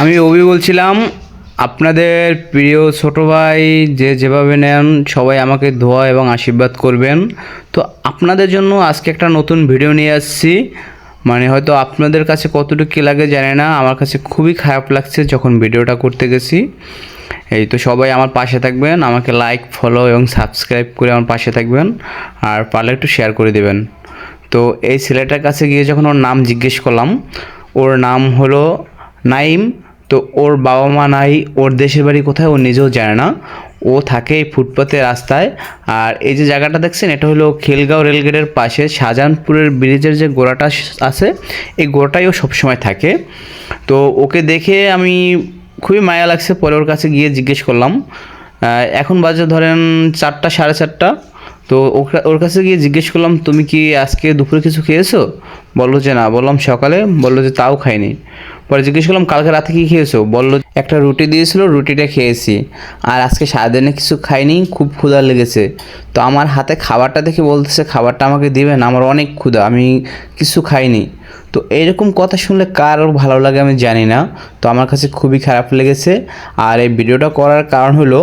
আমি অভি বলছিলাম, আপনাদের প্রিয় ছোটো ভাই যে যেভাবে নেন, সবাই আমাকে দোয়া এবং আশীর্বাদ করবেন। তো আপনাদের জন্য আজকে একটা নতুন ভিডিও নিয়ে আসছি। মানে হয়তো আপনাদের কাছে কতটুকু কী লাগে জানি না, আমার কাছে খুবই খারাপ লাগছে যখন ভিডিওটা করতে গেছি। এই তো সবাই আমার পাশে থাকবেন, আমাকে লাইক ফলো এবং সাবস্ক্রাইব করে আমার পাশে থাকবেন, আর পারলে একটু শেয়ার করে দেবেন। তো এই ছেলেটার কাছে গিয়ে যখন ওর নাম জিজ্ঞেস করলাম, ওর নাম হলো নাইম। তো ওর বাবা মা নাই, ওর দেশের বাড়ি কোথায়, ও নিজেও জানে না। ও থাকে এই ফুটপাতে রাস্তায়। আর এই যে জায়গাটা দেখছেন, এটা হলো খিলগাঁও রেলগেটের পাশে শাহজাহানপুরের ব্রিজের যে গোড়াটা আছে, এই গোড়াটাই ও সবসময় থাকে। তো ওকে দেখে আমি খুবই মায়া লাগছে, পরে ওর কাছে গিয়ে জিজ্ঞেস করলাম। এখন বাজে ধরেন চারটা, সাড়ে চারটা। তো ওর কাছে গিয়ে জিজ্ঞেস করলাম, তুমি কি আজকে দুপুরে কিছু খেয়েছো? বলল যে না, বললাম সকালে, বলল যে তাও খাইনি। পরে জিজ্ঞেস করলাম, কালকে রাতে কি খেয়েছো? বলল, একটা রুটি দিয়েছিল, রুটিটা খেয়েছি। আর আজকে সারাদিনে কিছু খাইনি, খুব ক্ষুধা লেগেছে। তো আমার হাতে খাবারটা দেখে বলতেছে, খাবারটা আমাকে দিবেন আমার অনেক ক্ষুধা, আমি কিছু খাইনি। তো এইরকম কথা শুনলে কার ভালো লাগে আমি জানি না। তো আমার কাছে খুবই খারাপ লেগেছে। আর এই ভিডিওটা করার কারণ হলো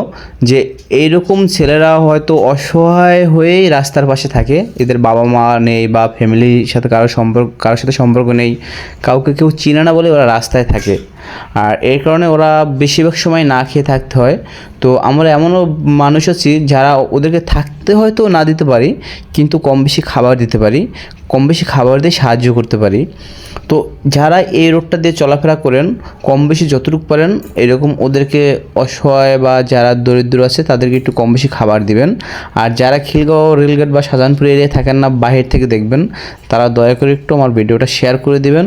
যে, এইরকম ছেলেরা হয়তো অসহায় হয়েই রাস্তার পাশে থাকে। এদের বাবা মা নেই বা ফ্যামিলির সাথে কারও সম্পর্ক কারোর সাথে সম্পর্ক নেই, কাউকে কেউ চিনে না বলে ওরা রাস্তায় থাকে। আর এর কারণে ওরা বেশিরভাগ সময় না খেয়ে থাকতে হয়। তো আমরা এমনও মানুষ আছি যারা ওদেরকে থাকতে হয়তো না দিতে পারি, কিন্তু কম বেশি খাবার দিতে পারি। কম বেশি খাবার দিয়ে সাহায্য করতে পারি। তো যারা এই রোডটা দিয়ে চলাফেরা করেন কম বেশি যতটুকু পারেন, এরকম ওদেরকে অসহায় বা যারা দরিদ্র আছে, তাদেরকে একটু কম বেশি খাবার দিবেন। আর যারা খিলগাঁও রেলগেট বা শাহজাহানপুর এরিয়ায় থাকেন না, বাহির থেকে দেখবেন, তারা দয়া করে একটু আমার ভিডিওটা শেয়ার করে দিবেন।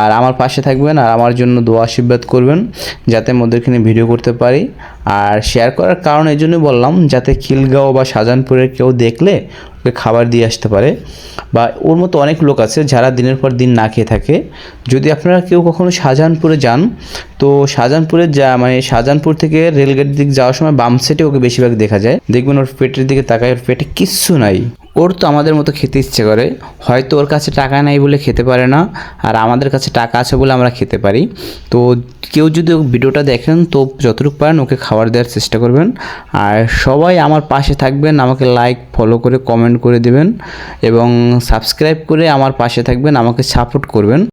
আর আমার পাশে থাকবেন আর আমার জন্য দোয়া আশীর্বাদ করবেন, যাতে আমি ওদেরকে নিয়ে ভিডিও করতে পারি। আর শেয়ার করার কারণ এই জন্যই বললাম, যাতে খিলগাঁও বা শাহজাহানপুরের কেউ দেখলে ওকে খাবার দিয়ে আসতে পারে। বা ওর মতো অনেক লোক আছে যারা দিনের পর দিন না খেয়ে থাকে। যদি আপনারা কেউ কখনো শাহজাহানপুরে যান, তো শাহজাহানপুরে যা মানে শাহজাহানপুর থেকে রেলগেট দিক যাওয়ার সময় বাম সেটে ওকে বেশিরভাগ দেখা যায়। দেখবেন ওর পেটের দিকে তাকায়, ওর পেটে কিচ্ছু নাই। ওর তো আমাদের মতো খেতে ইচ্ছে করে। হয়তো ওর কাছে টাকা নাই বলে খেতে পারে না, আর আমাদের কাছে টাকা আছে বলে আমরা খেতে পারি। তো কেউ যদি ভিডিওটা দেখেন, তো যতটুকু পারেন ওকে খাবার দেওয়ার চেষ্টা করবেন। আর সবাই আমার পাশে থাকবেন, আমাকে লাইক ফলো করে কমেন্ট করে দেবেন এবং সাবস্ক্রাইব করে আমার পাশে থাকবেন, আমাকে সাপোর্ট করবেন।